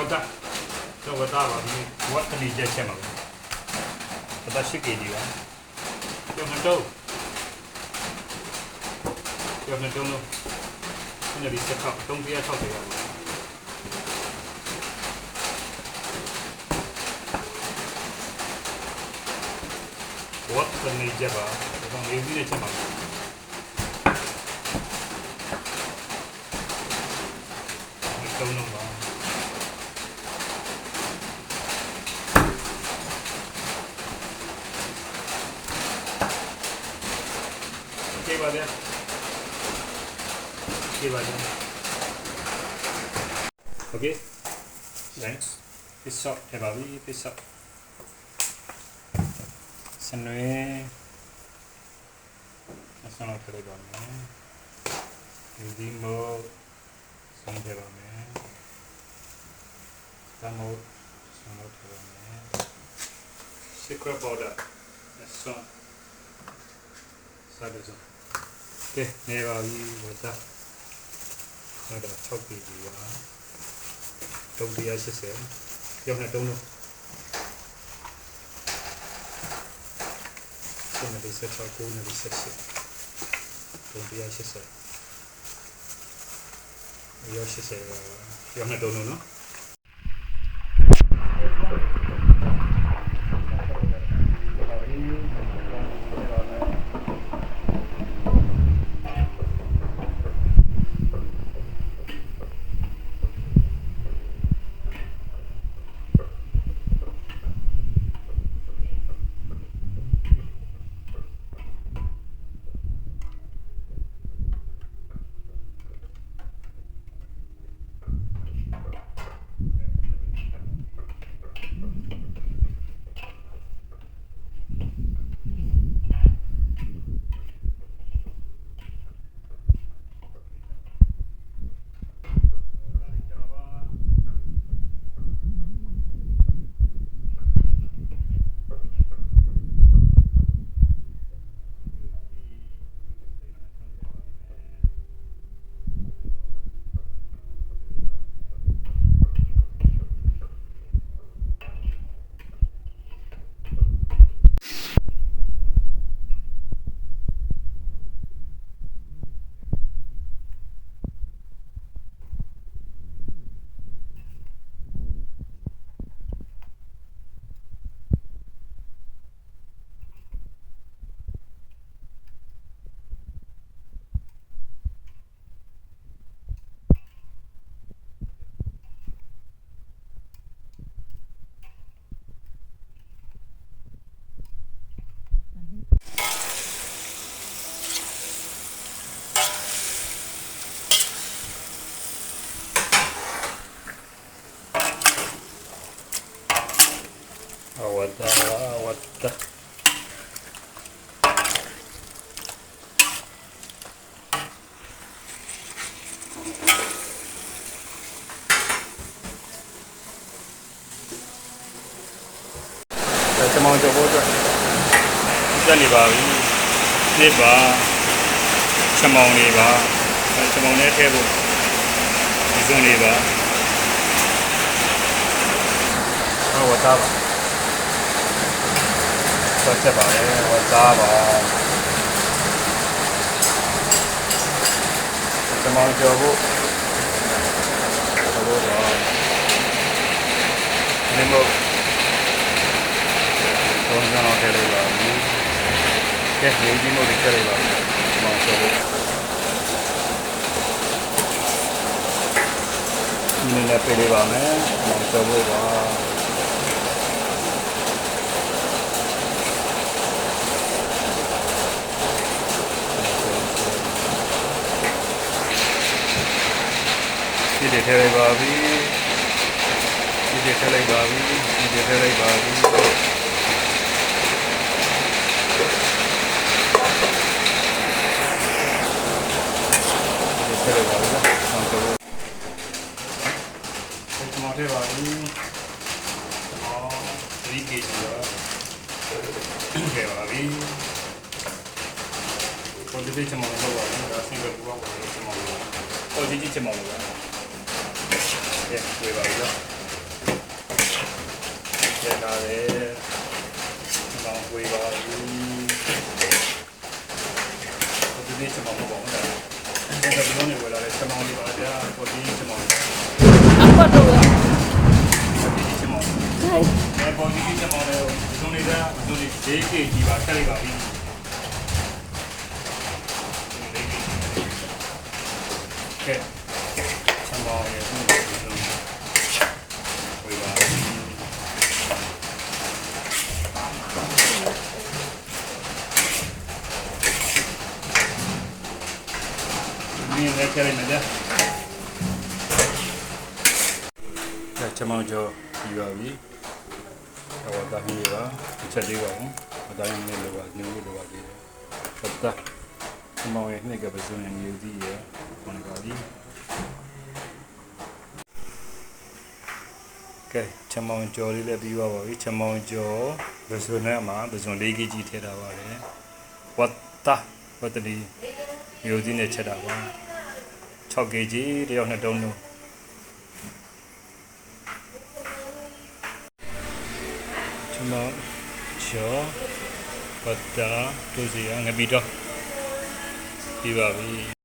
ဝတ်တာတော့ဝတ်တာပါဒီဝတ်တနေချက်ချက်မှာပဲဒါရှိကေဒီပါကျောင်းတော့ကျောင်းတော့လို့ဒီနေ့စက်တော့တုံးပြရထောက်တယ်ပါဝ နောက်ထည့်လိုက်ပါမယ်ဒီမို့ဆုံးထည့်ပါမယ်တမို့ဆုံးထည့်ပါမယ် secret border အစွန်စားတယ်ဆို ကဲနေပါပြီဝတ်တာဟုတ်တော့6ပြီပြီပါ380ရောက်နေတုံးလို့ Sono dei set alcune di set set. Non piace se. Io se se io ne water. Đây, cho mong cho bố cho. Cho đi vào đi. Đi vào. Cho mong đi vào. Cho mong nét theo. Đi xuống đi vào. Nó vào tao. ဆက်ချက်ပါလေဝတ်သားပါချမောင်ကျော်ဖို့ဘောပါနေမို့တော့ကျွန်တော်ထည့်လိုက်ပါဘူး။ကဲနေကြီးမို့ထည့်လိုက်ပါဦး။မောင်ဆိုလို့ဒီနေ့လည်းပြေးလိုက်ပါမယ်။မောင်ဆိုလို့ပါဒီတွေထည့်လိုက်ပါပြီ။ ဒီတွေထည့်လိုက်ပါပြီ။ဒီတွေထည့်လိုက်ပါပြီ။ဆက်လိုက် ပါဦးနော်။ဆောင်းတော့ဒီမှာထဲပါဘူး။အော် 3kg ရောခဲ့ပါပြီ။ကိုဒီဒီချမောင်းတော့ပါဘူး။ဒါဆင်းကပူပါဘူးချမောင်း။အော်ဒီဒီချမောင်းပါ။ကဲဝေပါပြီနော်ထည့်ထားတယ်။မောင်ဝေးပါဘူး။ဒီနေ့ချက်မောင်ပေါ့နော်။ဒီကဘလုံးနေဝယ်လာတဲ့ချက်မောင်လေးပါဗျာ။ကိုဒီချက်မောင်အကွက်တော့ရဒီချက်မောင်ဆိုင်အဲပေါ်ဒီချက်မောင်လေးကိုဇုံနေတာဇုံနေ JK ကြီးပါဆက်လိုက်ပါပြီ။ ချက်မောင်ရဲ့ဒီလိုဝေးပါဘူး။မင်းလည်းကြိုက်မယ်ကြာ။ဒါချမောင်ကျော်ပြီးပါပြီ။ဟောတာဟင်းလေးပါ။ချက်လေးပါဦး။အတိုင်းလေးလိုပါနင်းလေးလိုပါသေးတယ်။ဟုတ်တာ။ချမောင်ရဲ့နှစ်ကပစုံရဲ့မြူသီးရဲ့ခေါင်းပါပြီ။ ကဲချမောင်ကျော်လေးလည်းပြီးပါပါပြီ။ချမောင်ကျော်ပစုံနဲ့မှာပစုံလေးကြီးကြီးထည့်ထားပါတယ်။ဝတ်တာဝတ်တလီမျိုးသီးနဲ့ချက်တာပါ6 kg တယောက်နှစ်တုံးလုံးချမချောပတ်တာတူစီငါပြီးတော့ပြီးပါပြီ